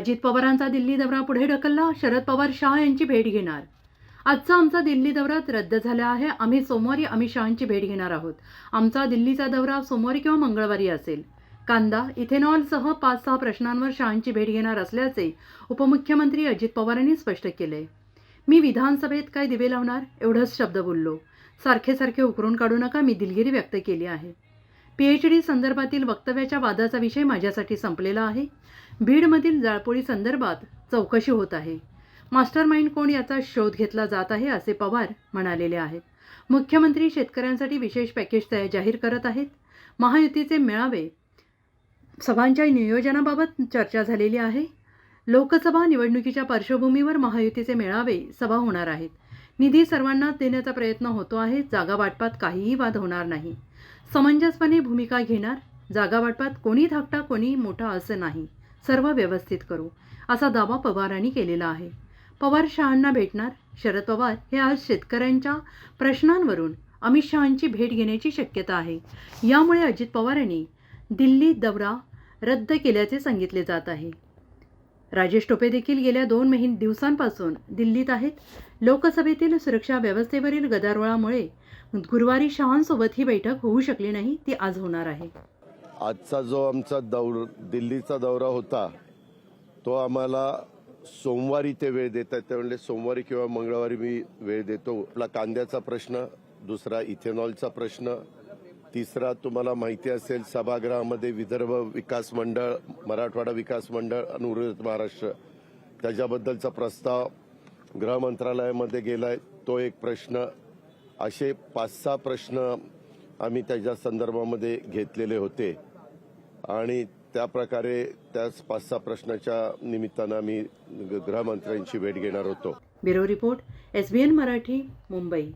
अजित पवारांचा दिल्ली दौरा पुढे ढकलला शरद पवार शहा यांची भेट घेणार. आजचा आमचा दिल्ली दौरा रद्द झाला आहे आम्ही सोमवारी अमित शहांची भेट घेणार आहोत. आमचा दिल्लीचा दौरा सोमवारी किंवा मंगळवारी असेल. कांदा इथेनॉलसह पाच सहा प्रश्नांवर शहांची भेट घेणार असल्याचे उपमुख्यमंत्री अजित पवारांनी स्पष्ट केले. मी विधानसभेत काय दिवे लावणार? एवढंच शब्द बोललो. सारखे सारखे उकरून काढू नका मी दिलगिरी व्यक्त केली आहे. पीएच डी संदर्भातील वक्तव्याच्या वादाचा विषय माझ्यासाठी संपलेला आहे. बीडमधील जाळपोळी संदर्भात चौकशी होत आहे. मास्टर माइंड कोण याचा शोध घेतला जात आहे असे पवार म्हणालेले आहेत. मुख्यमंत्री शेतकऱ्यांसाठी विशेष पॅकेज तयार जाहीर करत आहेत. महायुतीचे मेळावे सभांच्या नियोजनाबाबत चर्चा झालेली आहे. लोकसभा निवडणुकीच्या पार्श्वभूमीवर महायुतीचे मेळावे सभा होणार आहेत. निधी सर्वांनाच देण्याचा प्रयत्न होतो आहे जागा वाटपात काहीही वाद होणार नाही. समंजसपणे भूमिका घेणार जागावाटपात कोणी धाकटा कोणी मोठा असं नाही. सर्व व्यवस्थित करू असा दावा पवारांनी केलेला आहे. पवार शहांना भेटणार शरद पवार हे आज शेतकऱ्यांच्या प्रश्नांवरून अमित शहांची भेट घेण्याची शक्यता आहे. यामुळे अजित पवारांनी दिल्ली दौरा रद्द केल्याचे सांगितले जात आहे. राजेश टोपे देखील गेल्या दोन महिन दिवसांपासून दिल्लीत आहेत. लोकसभेतील सुरक्षा व्यवस्थेवरील गदारोळामुळे गुरुवारी शहांसोबत ही बैठक होऊ शकली नाही ती आज होणार आहे. आजचा जो आमचा दौर दिल्लीचा दौरा होता तो आम्हाला सोमवारी ते वेळ देत आहेत. ते म्हणले सोमवारी किंवा मंगळवारी मी वेळ देतो. आपला कांद्याचा प्रश्न दुसरा इथेनॉलचा प्रश्न तिसरा तुम्हाला माहिती असेल सभागृहामध्ये विदर्भ विकास मंडळ मराठवाडा विकास मंडळ आणि महाराष्ट्र. त्याच्याबद्दलचा प्रस्ताव गृह मंत्रालयामध्ये गेलाय. तो एक प्रश्न. असे पाच सहा प्रश्न आम्ही त्याच्या संदर्भामध्ये घेतलेले होते. आणि त्या प्रकारे त्याच पाच सहा प्रश्नाच्या निमित्तानं आम्ही गृहमंत्र्यांची भेट घेणार होतो. Bureau report S Marathi Mumbai.